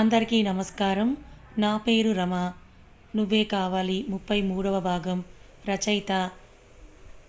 అందరికీ నమస్కారం. నా పేరు రమ. నువ్వే కావాలి ముప్పై మూడవ భాగం. రచయిత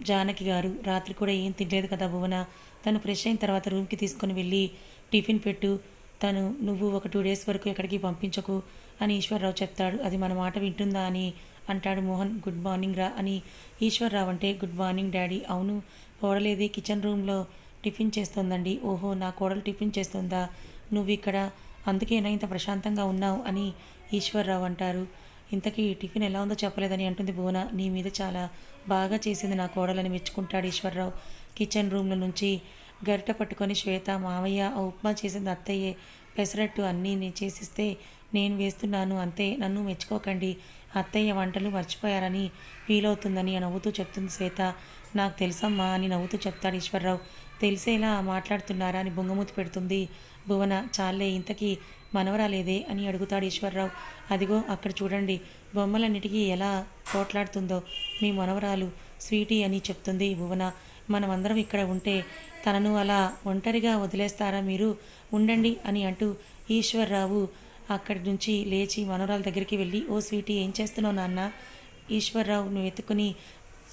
జానకి గారు. రాత్రి కూడా ఏం తినలేదు కదా భువన. తను ఫ్రెష్ అయిన తర్వాత రూమ్కి తీసుకొని వెళ్ళి టిఫిన్ పెట్టు. తను నువ్వు ఒక టూ డేస్ వరకు ఎక్కడికి పంపించకు అని ఈశ్వరరావు చెప్తాడు. అది మన మాట వింటుందా అని అంటాడు మోహన్. గుడ్ మార్నింగ్ రా అని ఈశ్వరరావు అంటే గుడ్ మార్నింగ్ డాడీ. అవును కోడలేది కిచెన్ రూమ్లో టిఫిన్ చేస్తుందండి. ఓహో నా కోడలు టిఫిన్ చేస్తుందా? నువ్వు ఇక్కడ అందుకేనా ఇంత ప్రశాంతంగా ఉన్నావు అని ఈశ్వర్రావు అంటారు. ఇంతకీ టిఫిన్ ఎలా ఉందో చెప్పలేదని అంటుంది భువన. నీ మీద చాలా బాగా చేసింది నా కోడలని మెచ్చుకుంటాడు ఈశ్వర్రావు. కిచెన్ రూమ్లో నుంచి గరిట పట్టుకొని శ్వేత మావయ్య ఆ ఉప్మా చేసింది అత్తయ్యే పెసరట్టు అన్నీ నేను చేసిస్తే నేను వేస్తున్నాను అంతే నన్ను మెచ్చుకోకండి. అత్తయ్య వంటలు మర్చిపోయారని ఫీల్ అవుతుందని నవ్వుతూ చెప్తుంది శ్వేత. నాకు తెలుసమ్మా అని నవ్వుతూ చెప్తాడు ఈశ్వర్రావు. తెలిసేలా మాట్లాడుతున్నారా అని బొంగమూతి పెడుతుంది. భువన చాలే ఇంతకీ మనవరాలేదే అని అడుగుతాడు ఈశ్వరరావు. అదిగో అక్కడ చూడండి. బొమ్మలన్నిటికీ ఎలా పోట్లాడుతుందో మీ మనవరాలు స్వీటీ అని చెప్తుంది భువన. మనమందరం ఇక్కడ ఉంటే తనను అలా ఒంటరిగా వదిలేస్తారా మీరు? ఉండండి అని అంటూ ఈశ్వరరావు అక్కడి నుంచి లేచి మనవరాల దగ్గరికి వెళ్ళి ఓ స్వీటీ ఏం చేస్తున్నావు నాన్న? ఈశ్వరరావు నువ్వు ఎత్తుకుని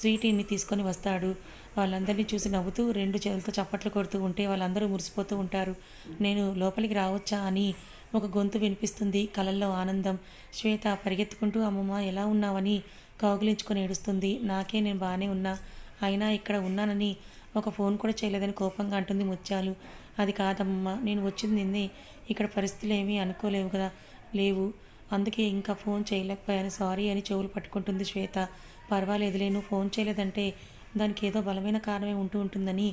స్వీటీని తీసుకొని వస్తాడు. వాళ్ళందరినీ చూసి నవ్వుతూ రెండు చేతులతో చప్పట్లు కొడుతూ ఉంటే వాళ్ళందరూ మురిసిపోతూ ఉంటారు. నేను లోపలికి రావచ్చా అని ఒక గొంతు వినిపిస్తుంది. కలల్లో ఆనందం. శ్వేత పరిగెత్తుకుంటూ అమ్మమ్మ ఎలా ఉన్నావని కౌగిలించుకొని ఏడుస్తుంది. నాకే నేను బాగానే ఉన్నా. అయినా ఇక్కడ ఉన్నానని ఒక ఫోన్ కూడా చేయలేదని కోపంగా అంటుంది ముత్యాలు. అది కాదమ్మ నేను వచ్చింది నిన్నే. ఇక్కడ పరిస్థితులు ఏమీ అనుకోలేవు కదా. లేవు. అందుకే ఇంకా ఫోన్ చేయలేకపోయాను. సారీ అని చెవులు పట్టుకుంటుంది శ్వేత. పర్వాలేదులే. నువ్వు ఫోన్ చేయలేదంటే దానికి ఏదో బలమైన కారణమే ఉంటూ ఉంటుందని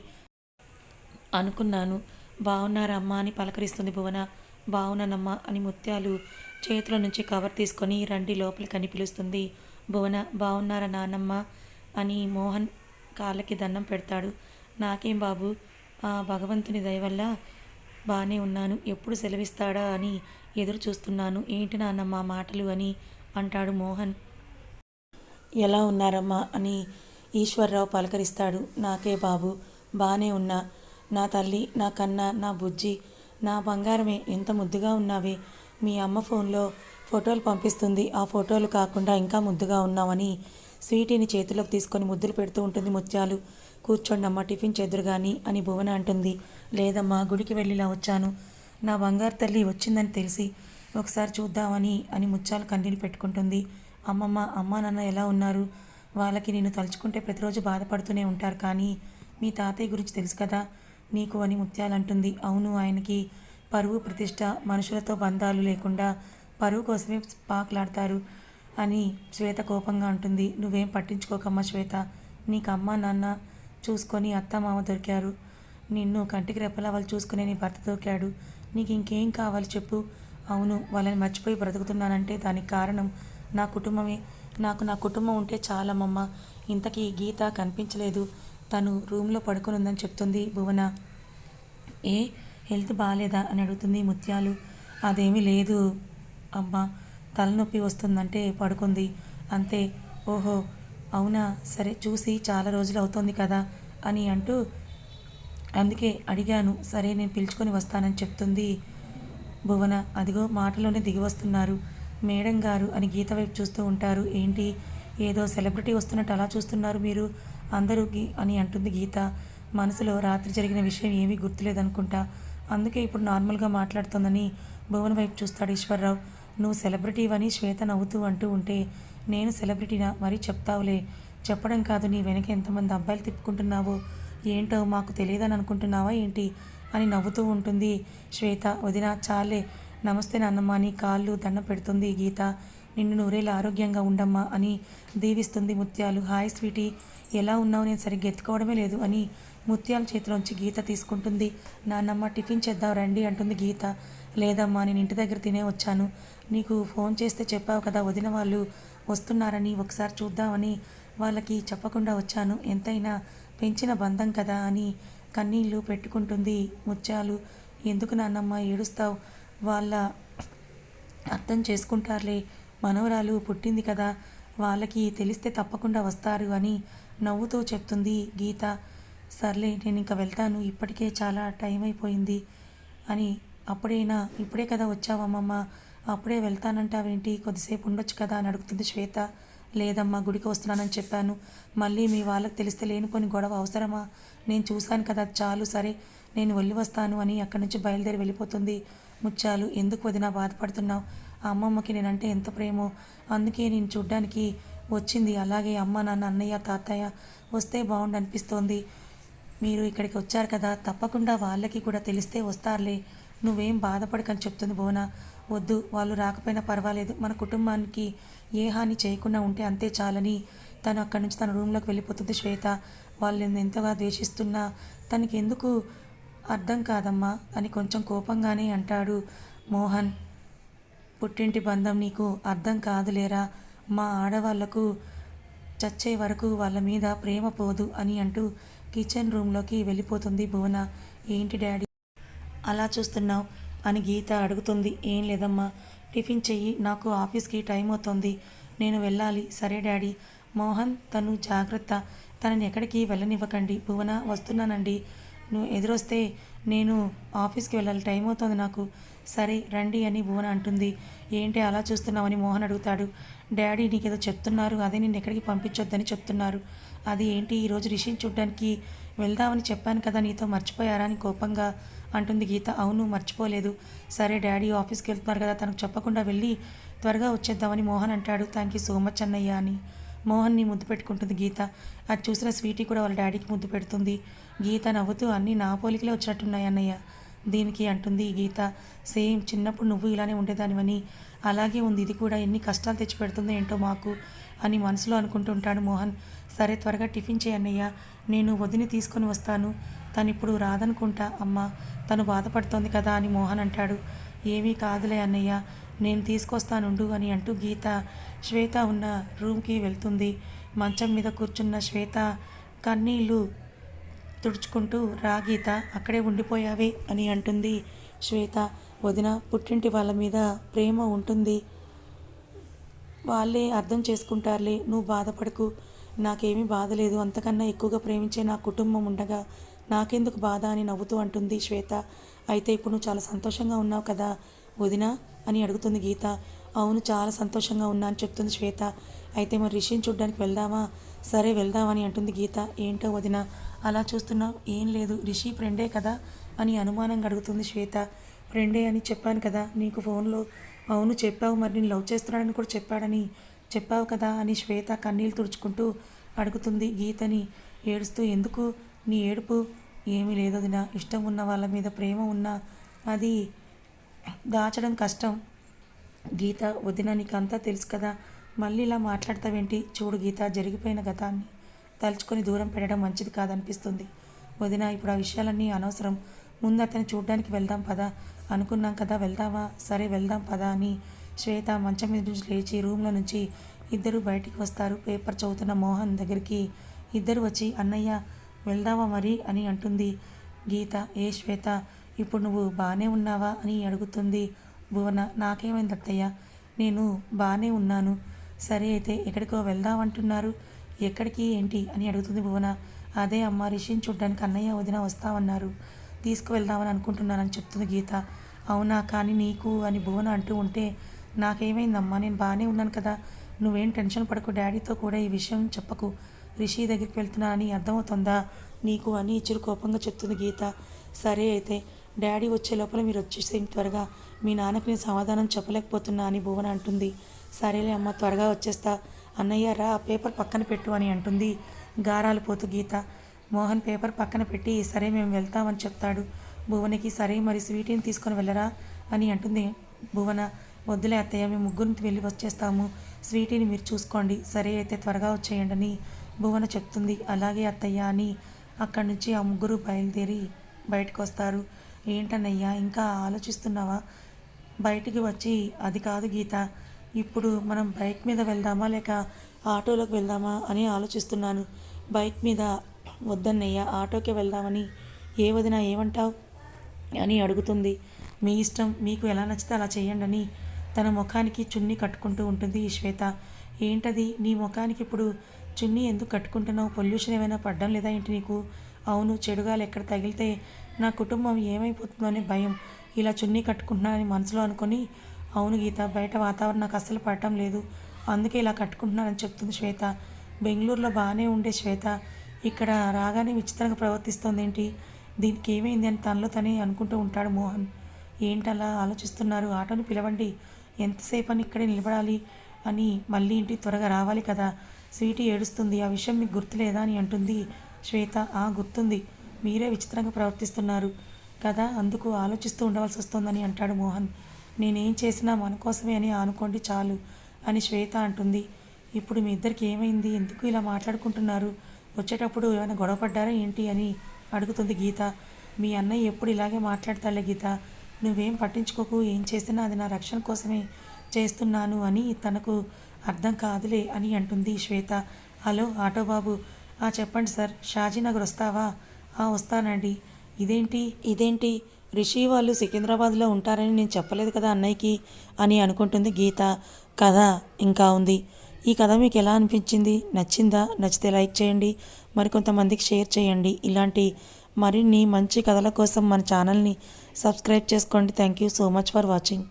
అనుకున్నాను. బాగున్నారా అమ్మ అని పలకరిస్తుంది భువన. బాగున్నానమ్మా అని ముత్యాలు చేతుల నుంచి కవర్ తీసుకొని రండి లోపలికి అని పిలుస్తుంది. భువన బాగున్నారా నానమ్మ అని మోహన్ కాళ్ళకి దండం పెడతాడు. నాకేం బాబు ఆ భగవంతుని దయవల్ల బాగానే ఉన్నాను. ఎప్పుడు సెలవిస్తాడా అని ఎదురు చూస్తున్నాను. ఏంటి నాన్నమ్మ మాటలు అని అంటాడు మోహన్. ఎలా ఉన్నారమ్మా అని ఈశ్వర్రావు పలకరిస్తాడు నాకే బాబు బాగానే ఉన్నా. నా తల్లి నా కన్న నా బుజ్జి నా బంగారమే. ఎంత ముద్దుగా ఉన్నావే. మీ అమ్మ ఫోన్లో ఫోటోలు పంపిస్తుంది. ఆ ఫోటోలు కాకుండా ఇంకా ముద్దుగా ఉన్నావని స్వీటీని చేతిలోకి తీసుకొని ముద్దులు పెడుతూ ఉంటుంది ముత్యాలు. కూర్చోండి టిఫిన్ చెదురు కానీ అని భువన అంటుంది. లేదమ్మా గుడికి వెళ్ళిలా వచ్చాను. నా బంగారు తల్లి వచ్చిందని తెలిసి ఒకసారి చూద్దామని అని ముత్యాలు కన్నీళ్ళు పెట్టుకుంటుంది. అమ్మమ్మ అమ్మా నాన్న ఎలా ఉన్నారు? వాళ్ళకి నేను తలుచుకుంటే ప్రతిరోజు బాధపడుతూనే ఉంటారు. కానీ మీ తాతయ్య గురించి తెలుసు కదా నీకు అని ముత్యాలు అంటుంది అవును ఆయనకి పరువు ప్రతిష్ట మనుషులతో బంధాలు లేకుండా పరువు కోసమే పాకులాడతారు అని శ్వేత కోపంగా అంటుంది. నువ్వేం పట్టించుకోకమ్మా శ్వేత నీకు అమ్మ నాన్న చూసుకొని అత్త మామ దొరికారు. నిన్ను కంటికి రెప్పలా వాళ్ళు చూసుకునే నీ భర్త దొరికాడు. నీకు ఇంకేం కావాలి చెప్పు. అవును వాళ్ళని మర్చిపోయి బ్రతుకుతున్నానంటే దానికి కారణం నా కుటుంబమే. నాకు నా కుటుంబం ఉంటే చాలమ్మమ్మ. ఇంతకీ గీత కనిపించలేదు. తను రూమ్లో పడుకునుందని చెప్తుంది భువన. ఏ హెల్త్ బాగాలేదా అని అడుగుతుంది ముత్యాలు. అదేమీ లేదు అమ్మా తలనొప్పి వస్తుందంటే పడుకుంది. అంతే. ఓహో అవునా? సరే చూసి చాలా రోజులు అవుతోంది కదా అని అంటూ అందుకే అడిగాను. సరే నేను పిలుచుకొని వస్తానని చెప్తుంది భువన. అదిగో మాటలోనే దిగి వస్తున్నారు. మేడం గారు అని గీత వైపు చూస్తూ ఉంటారు. ఏంటి? ఏదో సెలబ్రిటీ వస్తున్నట్టు అలా చూస్తున్నారు మీరు? అందరూ గీ అని అంటుంది గీత. మనసులో రాత్రి జరిగిన విషయం ఏమీ గుర్తులేదనుకుంటా. అందుకే ఇప్పుడు నార్మల్గా మాట్లాడుతోందని భువన్ వైపు చూస్తాడు ఈశ్వర్రావు. నువ్వు సెలబ్రిటీవని శ్వేత నవ్వుతూ అంటూ ఉంటే నేను సెలబ్రిటీనా? మరీ చెప్తావులే. చెప్పడం కాదు నీ వెనక ఎంతమంది అబ్బాయిలు తిప్పుకుంటున్నావో? ఏంటో మాకు తెలియదని అనుకుంటున్నావా ఏంటి? అని నవ్వుతూ ఉంటుంది శ్వేత. వదిన చాలే. నమస్తే నాన్నమ్మ అని కాళ్ళు దండం పెడుతుంది గీత. నిన్ను నూరేళ్ళు ఆరోగ్యంగా ఉండమ్మా అని దీవిస్తుంది ముత్యాలు. హాయ్ స్వీటీ ఎలా ఉన్నావు? నేను సరిగ్గా ఎత్తుకోవడమే లేదు అని ముత్యాల చేతిలోంచి గీత తీసుకుంటుంది. నాన్నమ్మ టిఫిన్ చేద్దాం రండి అంటుంది గీత. లేదమ్మా నేను ఇంటి దగ్గర తినే వచ్చాను. నీకు ఫోన్ చేస్తే చెప్పావు కదా వదిన వాళ్ళు వస్తున్నారని ఒకసారి చూద్దామని వాళ్ళకి చెప్పకుండా వచ్చాను. ఎంతైనా పెంచిన బంధం కదా అని కన్నీళ్ళు పెట్టుకుంటుంది ముత్యాలు. ఎందుకు నాన్నమ్మ ఏడుస్తావు? వాళ్ళ అర్థం చేసుకుంటారులే. మనవరాలు పుట్టింది కదా వాళ్ళకి తెలిస్తే తప్పకుండా వస్తారు అని నవ్వుతూ చెప్తుంది గీత. సర్లే నేను ఇంకా వెళ్తాను. ఇప్పటికే చాలా టైం అయిపోయింది అని. అప్పుడైనా? ఇప్పుడే కదా వచ్చావమ్మమ్మ. అప్పుడే వెళ్తానంటావేంటి? కొద్దిసేపు ఉండొచ్చు కదా అని అడుగుతుంది శ్వేత. లేదమ్మా గుడికి వస్తున్నానని చెప్పాను. మళ్ళీ మీ వాళ్ళకి తెలిస్తే లేనిపోని గొడవ అవసరమా? నేను చూశాను కదా చాలు సరే నేను వెళ్ళి వస్తాను అని అక్కడి నుంచి బయలుదేరి వెళ్ళిపోతుంది. ముత్యాలు ఎందుకు వదినా బాధపడుతున్నావు? ఆ అమ్మమ్మకి నేనంటే ఎంత ప్రేమో. అందుకే నేను చూడ్డానికి వచ్చింది. అలాగే అమ్మ నాన్న అన్నయ్య తాతయ్య వస్తే బాగుండు అనిపిస్తోంది మీరు ఇక్కడికి వచ్చారు కదా తప్పకుండా వాళ్ళకి కూడా తెలిస్తే వస్తారులే. నువ్వేం బాధపడకని చెప్తుంది బోనా వద్దు వాళ్ళు రాకపోయినా పర్వాలేదు. మన కుటుంబానికి ఏ హాని చేయకుండా ఉంటే అంతే చాలని. తను అక్కడి నుంచి తన రూమ్లోకి వెళ్ళిపోతుంది శ్వేత. వాళ్ళు ఎంతగా ద్వేషిస్తున్నా తనకి ఎందుకు అర్థం కాదమ్మా అని కొంచెం కోపంగానే అంటాడు మోహన్. పుట్టింటి బంధం నీకు అర్థం కాదులేరా? మా ఆడవాళ్ళకు చచ్చే వరకు వాళ్ళ మీద ప్రేమ పోదు అని అంటూ కిచెన్ రూమ్లోకి వెళ్ళిపోతుంది భువన. ఏంటి డాడీ? అలా చూస్తున్నావు అని గీత అడుగుతుంది. ఏం లేదమ్మా. టిఫిన్ చెయ్యి నాకు ఆఫీస్కి టైం అవుతుంది. నేను వెళ్ళాలి. సరే డాడీ. మోహన్ తను జాగ్రత్త. తనని ఎక్కడికి వెళ్ళనివ్వకండి. భువన వస్తున్నానండి. నువ్వు ఎదురొస్తే నేను ఆఫీస్కి వెళ్ళాలి. టైం అవుతుంది నాకు. సరే రండి అని భువన అంటుంది. ఏంటి అలా చూస్తున్నావని మోహన్ అడుగుతాడు. డాడీ నీకేదో చెప్తున్నారు. అదే నేను ఎక్కడికి పంపించొద్దని చెప్తున్నారు. అది ఏంటి? ఈరోజు రిషిని చూడ్డానికి వెళ్దామని చెప్పాను కదా నీతో మర్చిపోయారా అని కోపంగా అంటుంది గీత. అవును మర్చిపోలేదు. సరే డాడీ ఆఫీస్కి వెళ్తున్నారు కదా తనకు చెప్పకుండా వెళ్ళి త్వరగా వచ్చేద్దామని మోహన్ అంటాడు. థ్యాంక్ యూ సో మచ్ అన్నయ్య అని మోహన్ని ముద్దు పెట్టుకుంటుంది గీత. అది చూసిన స్వీటీ కూడా వాళ్ళ డాడీకి ముద్దు పెడుతుంది. గీత నవ్వుతూ అన్నీ నా పోలికలే వచ్చినట్టున్నాయి అన్నయ్య. దీనికి అంటుంది గీత. సేమ్ చిన్నప్పుడు నువ్వు ఇలానే ఉండేదానివని. అలాగే ఉంది. ఇది కూడా ఎన్ని కష్టాలు తెచ్చిపెడుతుందో ఏంటో మాకు అని మనసులో అనుకుంటుంటాడు మోహన్. సరే త్వరగా టిఫిన్ చేయన్నయ్య నేను వదిని తీసుకొని వస్తాను. తను ఇప్పుడు రాదనుకుంటా. అమ్మ తను బాధపడుతోంది కదా అని మోహన్ అంటాడు. ఏమీ కాదులే అన్నయ్య. నేను తీసుకొస్తానుండు అని అంటూ గీత శ్వేత ఉన్న రూమ్కి వెళ్తుంది. మంచం మీద కూర్చున్న శ్వేత కన్నీళ్ళు తుడుచుకుంటూ రా గీత అక్కడే ఉండిపోయావే అని అంటుంది శ్వేత. వదిన పుట్టింటి వాళ్ళ మీద ప్రేమ ఉంటుంది. వాళ్ళే అర్థం చేసుకుంటారులే నువ్వు బాధపడకు. నాకేమీ బాధ లేదు. అంతకన్నా ఎక్కువగా ప్రేమించే నా కుటుంబం ఉండగా నాకెందుకు బాధ అని నవ్వుతూ అంటుంది శ్వేత. అయితే ఇప్పుడు నువ్వు చాలా సంతోషంగా ఉన్నావు కదా వదిన అని అడుగుతుంది గీత. అవును చాలా సంతోషంగా ఉన్నా అని చెప్తుంది శ్వేత. అయితే మరి రిషిని చూడ్డానికి వెళ్దామా? సరే వెళ్దామని అంటుంది గీత. ఏంటో వదినా అలా చూస్తున్నావు? ఏం లేదు. రిషి ఫ్రెండే కదా అని అనుమానంగా అడుగుతుంది శ్వేత. ఫ్రెండే అని చెప్పాను కదా. నీకు ఫోన్లో అవును చెప్పావు. మరి నేను లవ్ చేస్తున్నాడని కూడా చెప్పాడని చెప్పావు కదా అని శ్వేత కన్నీళ్ళు తుడుచుకుంటూ అడుగుతుంది గీతని. ఏడుస్తూ ఎందుకు? నీ ఏడుపు ఏమీ లేదు వదిన. ఇష్టం ఉన్న వాళ్ళ మీద ప్రేమ ఉన్నా అది దాచడం కష్టం. గీత వదిన నీకంతా తెలుసు కదా. మళ్ళీ ఇలా మాట్లాడతావేంటి? చూడు గీత జరిగిపోయిన గతాన్ని. తలుచుకొని దూరం పెట్టడం మంచిది కాదనిపిస్తుంది. వదిన ఇప్పుడు ఆ విషయాలన్నీ అనవసరం. ముందు అతన్ని చూడ్డానికి వెళ్దాం పదా. అనుకున్నాం కదా వెళ్దామా సరే వెళ్దాం పదా అని శ్వేత మంచం మీద నుంచి లేచి రూమ్లో నుంచి ఇద్దరు బయటికి వస్తారు. పేపర్ చదువుతున్న మోహన్ దగ్గరికి ఇద్దరు వచ్చి అన్నయ్య వెళ్దామా మరి? అని అంటుంది గీత. ఏ శ్వేత ఇప్పుడు నువ్వు బాగానే ఉన్నావా? అని అడుగుతుంది భువన. నాకేమైంది అత్తయ్య? నేను బాగానే ఉన్నాను. సరే అయితే ఎక్కడికో వెళ్దామంటున్నారు. ఎక్కడికి ఏంటి అని అడుగుతుంది భువన. అదే అమ్మ రిషిని చూడ్డానికి అన్నయ్య వదిన వస్తామన్నారు తీసుకువెళ్దామని అనుకుంటున్నానని చెప్తుంది గీత. అవునా కానీ నీకు అని భువన అంటూ ఉంటే నాకేమైందమ్మా నేను బాగానే ఉన్నాను కదా. నువ్వేం టెన్షన్ పడకు డాడీతో కూడా ఈ విషయం చెప్పకు. రిషి దగ్గరికి వెళ్తున్నానని అర్థమవుతుందా? నీకు అని ఇచ్చురు కోపంగా చెప్తుంది గీత. సరే అయితే డాడీ వచ్చే లోపల మీరు వచ్చేసేయండి త్వరగా. మీ నాన్నకి నేను సమాధానం చెప్పలేకపోతున్నా అని భువన అంటుంది. సరేలే అమ్మ త్వరగా వచ్చేస్తా. అన్నయ్య రా పేపర్ పక్కన పెట్టు అని అంటుంది. గారాలు పోతు గీత. మోహన్ పేపర్ పక్కన పెట్టి సరే మేము వెళ్తామని చెప్తాడు. భువనకి సరే మరి స్వీటీని తీసుకొని వెళ్ళరా అని అంటుంది భువన. వద్దులే అత్తయ్య మేము ముగ్గురికి వెళ్ళి వచ్చేస్తాము. స్వీటీని మీరు చూసుకోండి. సరే అయితే త్వరగా వచ్చేయండి అని భువన చెప్తుంది. అలాగే అత్తయ్య అని అక్కడి నుంచి ఆ ముగ్గురు బయలుదేరి బయటకు వస్తారు ఏంటన్నయ్యా ఇంకా ఆలోచిస్తున్నావా? బయటికి వచ్చి అది కాదు గీత. ఇప్పుడు మనం బైక్ మీద వెళ్దామా లేక ఆటోలోకి వెళ్దామా అని ఆలోచిస్తున్నాను. బైక్ మీద వద్దన్నయ్య ఆటోకే వెళ్దామని ఏ వదినా ఏమంటావు? అని అడుగుతుంది. మీ ఇష్టం మీకు ఎలా నచ్చితే అలా చేయండి అని తన ముఖానికి చున్నీ కట్టుకుంటూ ఉంటుంది ఈ శ్వేత. ఏంటది? నీ ముఖానికి ఇప్పుడు చున్నీ ఎందుకు కట్టుకుంటున్నావు? పొల్యూషన్ ఏమైనా పడ్డం లేదా ఏంటి నీకు? అవును చెడుగాలు ఎక్కడ తగిలితే నా కుటుంబం ఏమైపోతుందో అనే భయం. ఇలా చున్నీ కట్టుకుంటున్నానని మనసులో అనుకొని అవును గీత బయట వాతావరణం నాకు అస్సలు పడటం లేదు. అందుకే ఇలా కట్టుకుంటున్నానని చెప్తుంది శ్వేత. బెంగళూరులో బాగానే ఉండే శ్వేత. ఇక్కడ రాగానే విచిత్రంగా ప్రవర్తిస్తోంది ఏంటి దీనికి ఏమైంది అని తనలో తనే అనుకుంటూ ఉంటాడు మోహన్. ఏంటలా ఆలోచిస్తున్నారు? ఆటోని పిలవండి. ఎంతసేపు అని ఇక్కడే నిలబడాలి అని మళ్ళీ ఇంటికి త్వరగా రావాలి కదా. స్వీటీ ఏడుస్తుంది. ఆ విషయం మీకు గుర్తులేదా అని అంటుంది శ్వేత. ఆ గుర్తుంది. మీరే విచిత్రంగా ప్రవర్తిస్తున్నారు కదా. అందుకు ఆలోచిస్తూ ఉండవలసి వస్తుందని అంటాడు మోహన్. నేనేం చేసినా మన కోసమే అని అనుకోండి చాలు అని శ్వేత అంటుంది. ఇప్పుడు మీ ఇద్దరికి ఏమైంది? ఎందుకు ఇలా మాట్లాడుకుంటున్నారు? వచ్చేటప్పుడు ఏమైనా గొడవపడ్డారా ఏంటి అని అడుగుతుంది గీత. మీ అన్నయ్య ఎప్పుడు ఇలాగే మాట్లాడతాలే గీత. నువ్వేం పట్టించుకోకు ఏం చేసినా అది నా రక్షణ కోసమే చేస్తున్నాను అని తనకు అర్థం కాదులే అని అంటుంది శ్వేత. హలో ఆటో బాబు ఆ చెప్పండి సార్ షాజీనగర్ వస్తావా? ఆ వస్తానండి. ఇదేంటి? ఇదేంటి? రిషి వాళ్ళు సికింద్రాబాద్లో ఉంటారని నేను చెప్పలేదు కదా అన్నయ్యకి అని అనుకుంటుంది గీత. కథ ఇంకా ఉంది. ఈ కథ మీకు ఎలా అనిపించింది? నచ్చిందా? నచ్చితే లైక్ చేయండి. మరికొంతమందికి షేర్ చేయండి. ఇలాంటి మరిన్ని మంచి కథల కోసం మన ఛానల్ని సబ్స్క్రైబ్ చేసుకోండి. Thank you so much for watching.